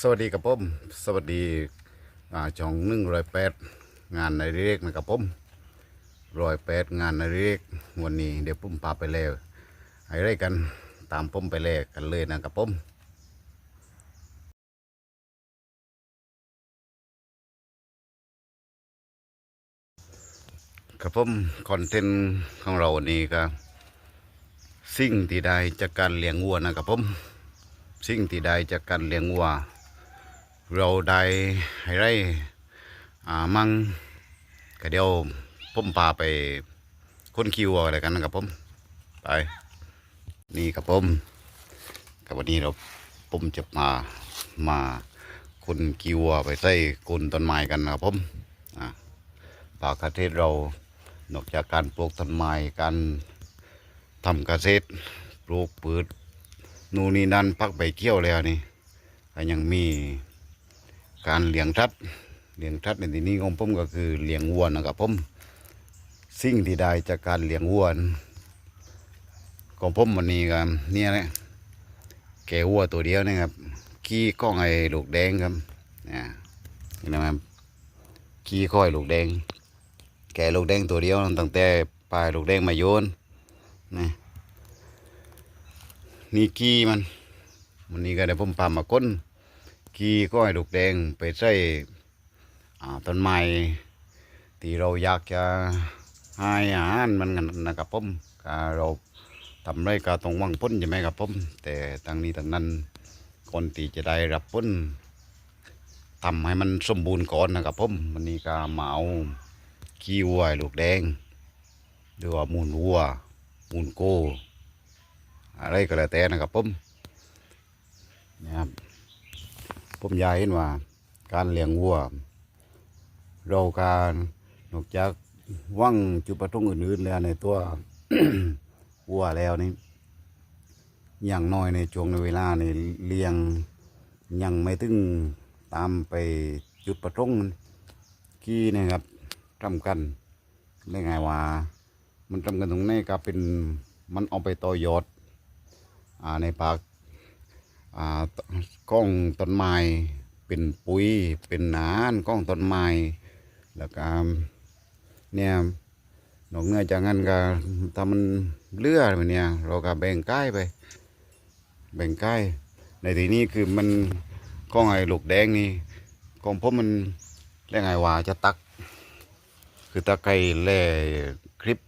สวัสดีครับผมสวัสดีช่องหนึ่งร้อยแปดงานในเรียกนะครับผมร้อยแปดงานในเรียกวันนี้เดี๋ยวผมพาไปแล้วให้ได้กันตามผมไปแลกกันเลยนะครับผมครับผมคอนเทนต์ของเราวันนี้ก็สิ่งที่ได้จากการเลี้ยงวัวนะครับผมสิ่งที่ได้จากการเลี้ยงวัว เราได้ให้ได้อ่ามั่งก็เดี๋ยวผมพาไปค้นคิวอะไรกันนะครับผมไปนี่ครับผมกับวันนี้เราผมจะมามาคนคิวไปใส่กุนต้นไม้กันนะครับผมอ่าป่าประเทศเรานอกจากการปลูกต้นไม้การทำเกษตรปลูกพืชนู่นนี่นั่นพักใบเกี้ยวแล้วนี่ก็ยังมี การเลี้ยงทัดเลี้ยงทัดในที่นี้ของผมก็คือเลี้ยงวัวนะครับผมสิ่งที่ได้จากการเลี้ยงวัวของผมวันนี้ก็เนี่ยแหละแกวัวตัวเดียวนะครับขี้ก้องไอ้ลูกแดงครับเนี่นะครับขี้ก้อยลูกแดง แกลูกแดงตัวเดียวตั้งแต่ปลายลูกแดงมาโยนนะนี่กี้มันวันนี้ก็ได้ผมพามาก้น กี้ก็ให้ลูกแดงไปใส่ต้นไม้ที่เราอยากจะให้อาหารมันกันนะครับผมเราทำไรก็ต้องวังพ้นใช่ไหมครับผมแต่ทางนี้ทางนั้นคนที่จะได้รับพ้นทำให้มันสมบูรณ์ก่อนนะครับผมวันนี้ก็มาเอาขี้วัวลูกแดงหรือว่ามูลวัวมูลโกอะไรก็แล้วแต่นะครับผมนะครับ ผมอยากเห็นว่า การเลี้ยงวัว เราการนอกจากว่างจุดประสงค์อื่นๆแล้วในตัววัวแล้วนี่อย่างน้อยในช่วงในเวลาในเลี้ยงยังไม่ถึงตามไปจุดประสงค์กี้นะครับทำกันได้ไงว่า มันทำกันตรงนี้ก็เป็นมันเอาไปต่อยอดอในปาก กล้องต้นไม้เป็นปุ๋ยเป็นนานกล้องต้นไม้แล้วก็เนี่ยนอกเหนือจากนั้นก็ถ้ามันเลือดแบบเนี้ยเราก็แบ่งใกล้ไป แบ่งใกล้ ในที่นี้คือมันกล้องไอ้ลูกแดงนี่กล้องผมมันเรียกไงว่าจะตัก คือตะไคร้แล่คลิป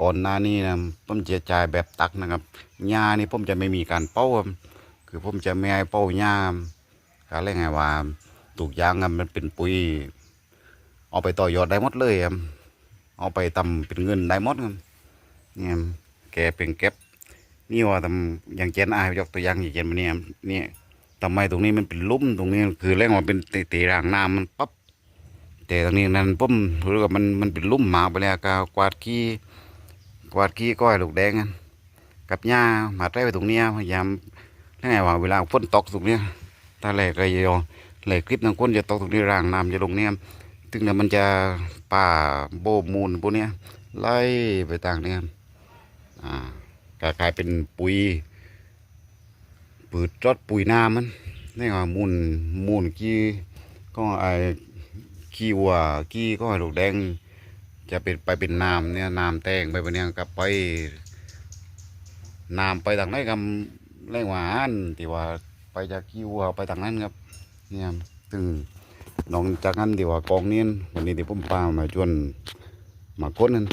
ก่อนหน้านี้นะผมจะจ่ายแบบตักนะครับหญ้านี่ผมจะไม่มีการเป้าครับ คือผมจะไม่ให้เป้าหญ้ากาเรียกไงว่าถูกอยางมันเป็นปุ๋ยเอาไปต่อยอดได้หมดเลยครับเอาไปทำเป็นเงินได้หมดครับเนี่ยแกเป็นเก็บนี่ว่าทำอย่างเจนอายยกตัวอย่างอย่างเจนมาเนี่ยเนี่ยทำไมตรงนี้มันเป็นลุ่มตรงนี้คือเรียกว่าเป็นตีรางน้ำมันปั๊บแต่ตรงนี้นั้นผมรู้ว่ามันมันเป็นลุ่มหมาไปแล้วก็กวาดขี้กวาดขี้ก้อยลูกแดงกันกับหญ้ามาใต้ไปตรงเนี้ยพยายาม ถ้าไงว่าเวลาฝนตกตรงเนี้ยถ้าแหลกก็ยอแหลกคลิปน้ำก้นจะตกตรงนี้ร่างน้ำจะลงเนี้ยถึงเนี่ยมันจะป่าโบมูลพวกเนี้ยไล่ไปต่างเนี่ยอ่ากลายเป็นปุ๋ยปืดจอดปุ๋ยน้ำมันนี่ว่ามูลมูลขี้ก็ไอ้ขี้วัวขี้ก็ให้ลูกแดง จะเป็นไปเป็นน้ำเนี่ยน้ำแตงไปไปเนี่ยกับไปน้ำไปทางไหนกับ แรงหวานที่ว่าไปจากขี้วไปทางนั้นครับเนี่ยถึงน้อกจากนั้นที่ว่ากองนี้วันนี้ที่ผมพามาชวนมาค้นนั้น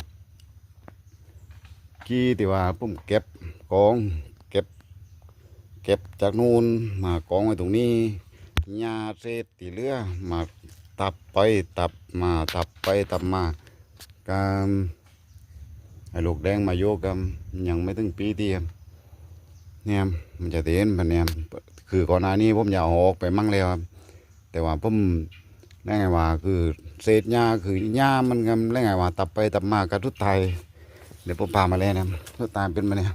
ขี้ที่ว่าผมเก็บกองเก็บ เก็บจากนู่นมากองไว้ตรงนี้หญ้าเศษที่เลือมาตับไปตับมาตับไปตับมาการไอ้ลูกแดงมาโยกกันยังไม่ถึงปีที่ครับ เนี่ยมันจะเห็นมันเนี่ยคือก่อนหน้านี้ผมอยากออกไปมั่งแล้วครับแต่ว่าผมได้ไงว่าคือเศษหญ้าคือหญ้ามันกันได้ไงว่าตับไปตับมากระทุดไทยเดี๋ยวผมพามาแล้วนะทุดไทยเป็นมาเนี่ย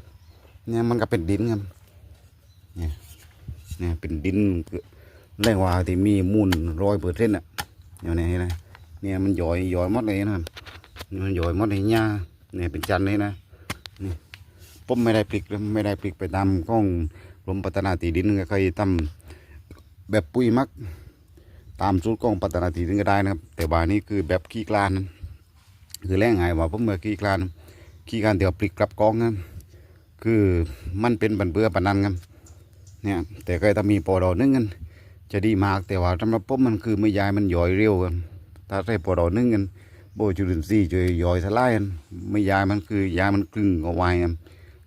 เนี่ยมันก็เป็นดินครับเนี่ยเนี่ยเป็นดินแรงว่าที่มีมูลร้อยเปอร์เซ็นต์อะอย่างนี้นะเนี่ยมันย่อยย่อยมดเลยนะมันโยอยมดให้หญ้าเนี่ยเป็นจันเลยนะ ผมไม่ได้ปลิกไม่ได้ปลิกไปตามกล้องกรมพัฒนาที่ดินก็เคยทแบบปุ๋ยมัก ตามสูตรของปัตนาทีนึงก็ได้นะครับ แต่ว่านี่คือแบบขี้กลานคือแรงไงว่าผมเมื่อขี้กลานขี้กลานเดี๋ยวปลิกกลับกองนะคือมันเป็นบันเบื่อปนันครับเนี่ยแต่ก็ถ้ามีปอดอนึ่งกันจะดีมากแต่ว่าสำหรับผมมันคือไม่ยายมันย่อยเร็วกันถ้าใส่ปอดอนึ่งกันโบจุลินทรีย์ช่วยย่อยสลายกันไม่ยายมันคือยามันกลึงเอาไว้ครับ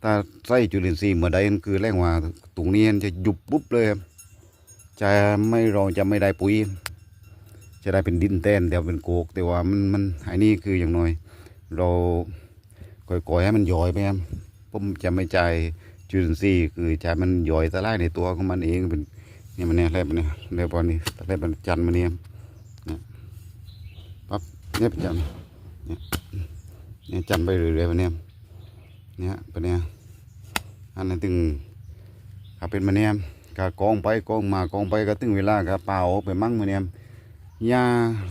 ถ้าใส่จุลินทรีย์เมื่อใดคือแรงว่าตรงนี้จะยุบปุ๊บเลยครับจะไม่เราจะไม่ได้ปุ๋ย จะได้เป็นดินแต้นแต่เป็นโกก แต่ว่ามันมันไอ้นี่คืออย่างน้อย เราก่อยๆให้มันย่อยไปครับผมจะไม่ใจายจุลินทรีย์คือใจะมันย่อยสลายในตัวของมันเองเป็นนี่มันเนี่ยแลบมันเนี่ยแลบวันนี้แลบมันจันทร์มันเนี่ยปั๊บเนี่ยจันเนี่ยจันไปเรื่อยๆมันเนี่ย เนี่ยเป็นเนี่ยอันนั้นถึงถ้าเป็นมันเนี่ยก็กองไปกองมากองไปก็ถึงเวลาก็เปล่าไปมั่งมันเนี่ยหญ้า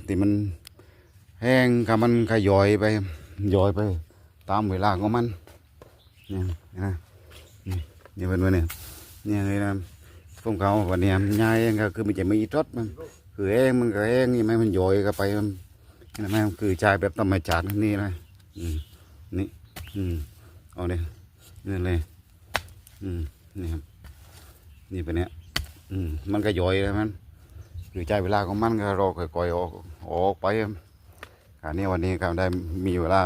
ที่มันแห้งก็มันขย่อยไปย่อยไป ตามเวลาของมันเนี่ยนะนี่นี่เป็นวันเนี่ยเนี่ยเลยนะผมเขาวันเนี้ยยาเองก็คือมันจะมีรสมันคือแห้งมันก็แห้งนี่ไหมมันย่อยก็ไปมันนี่ไหมมันคือใจแบบธรรมชาตินี่นะอืมนี่อืม เอาเนี่ยนี่เลย อืมนี่ครับ นี่เป็นเนี้ยอืมมันก็ย่อยแล้วมันคือใจเวลาของมันก็รอค่อยๆออกออกไปครับอันนี้วันนี้ก็ได้มีเวลา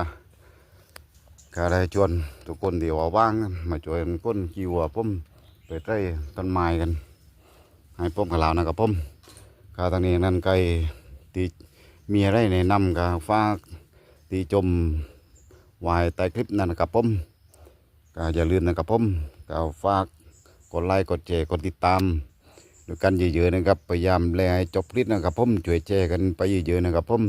ก็ได้ชวนทุกคนที่ว่าว่างมาช่วยกันก้นกีวัวผมไปใต้ต้นไม้กัน ให้ผมกับเรานะครับผมก็ตอนนี้นั่นไก่ตีมีอะไรแนะนำกับฝาตีจมวายใต้คลิปนั่นนะครับผม ก็อย่าลืมนะครับผมก็ฝากกดไลค์กดแชร์กดติดตามด้วยกันเยอะๆนะครับพยายามแลให้จบคลิปนะครับผมช่วยแชร์กันไปเยอะๆนะครับผม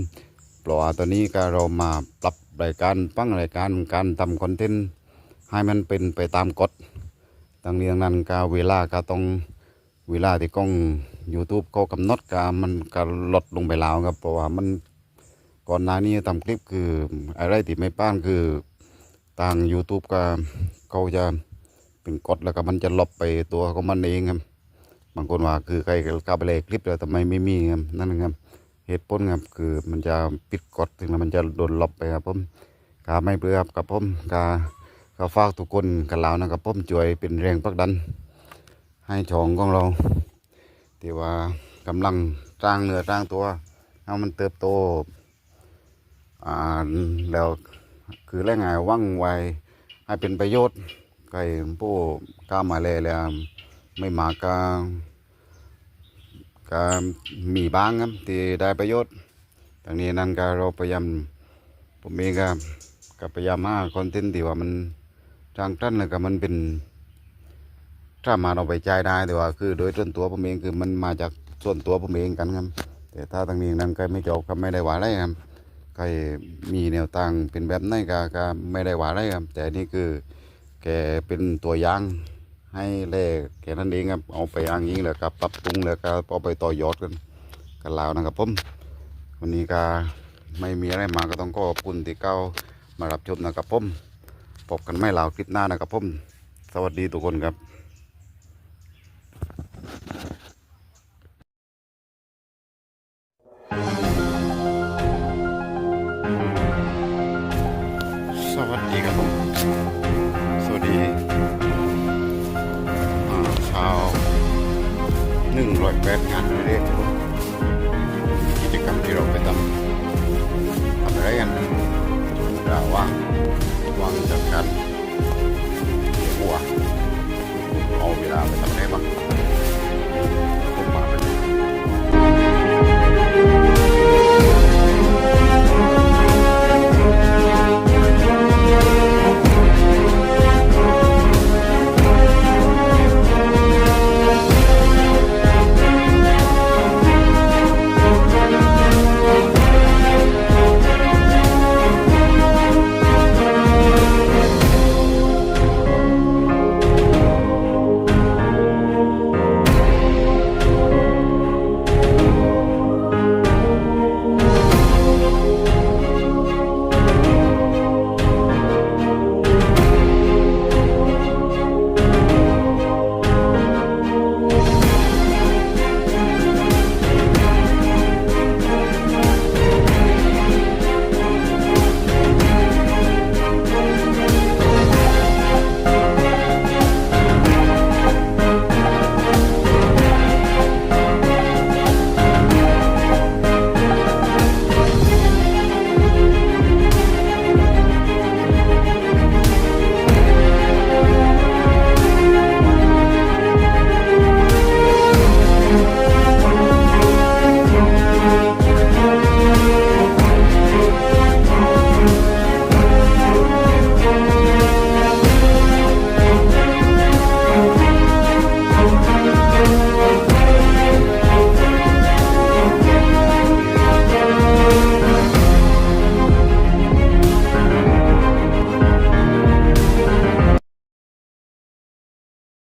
เพราะว่าตอนนี้ก็เรามาปรับรายการปั้งรายการการทำคอนเทนต์ให้มันเป็นไปตามกฎดังนี้ดังนั้นก็เวลาก็ต้องเวลาที่กล้อง YouTube เขากำหนดก็มันก็ลดลงไปแล้วครับเพราะว่ามันก่อนหน้านี้ทำคลิปคืออะไรที่ไม่ป้านคือ ทาง YouTube ก็เขาจะเป็นกฎแล้วก็มันจะลบไปตัวของมันเองครับบางคนว่าคือใครเข้าไปเลยคลิปแล้วทำไมไม่มีครับนั่นนะครับเหตุผลครับคือมันจะปิดกฎถึงแล้วมันจะโดนลบไปครับผมกาไม่เบื่อครับกับผมกาก็ฝากทุกคนกันแล้วนะครับผมช่วยเป็นแรงผลักดัน ให้ช่องของเราที่ว่ากำลังสร้างเนื้อสร้างตัวให้มันเติบโตอ่าแล้ว คือแรงงานว่างไวให้เป็นประโยชน์ใครผู้กล้ามาเลยแล้วไม่มาก็ก็มีบ้างครับที่ได้ประโยชน์ทางนี้นั่นก็เราพยายามผมเองก็ก็พยายามหาคอนเทนต์ที่ว่ามันจ้างตั้นแล้วก็มันเป็นถ้ามาเอาไปใจได้แต่ว่าคือ โดยส่วนตัวผมเองคือมันมาจากส่วนตัวผมเองกันครับแต่ถ้าทางนี้นั่นก็ไม่จบก็ไม่ได้ว่าอะไรครับ ใครมีแนวตั้งเป็นแบบไหนก็ก็ไม่ได้ว่าอะไรครับ แต่นี่คือแกเป็นตัวอย่างให้เลขแค่นั้นเองครับเอาไปอ้างยิงแล้วก็ปรับปรุงแล้วก็เอาไปต่อยอดกันกันแล้วนะครับผมวันนี้ก็ไม่มีอะไรมาก็ต้องขอบคุณที่เก้ามารับชมนะครับผมพบกันไม่ลาวคลิปหน้านะครับผมสวัสดีทุกคนครับ สวัสดีชาวหนึ่งร้อยแปดงานเรียกกิจกรรมที่เราไปทำทำอะไรกันระว่างวางจากกันเดี๋ยววัวเอาเวลาไปทำ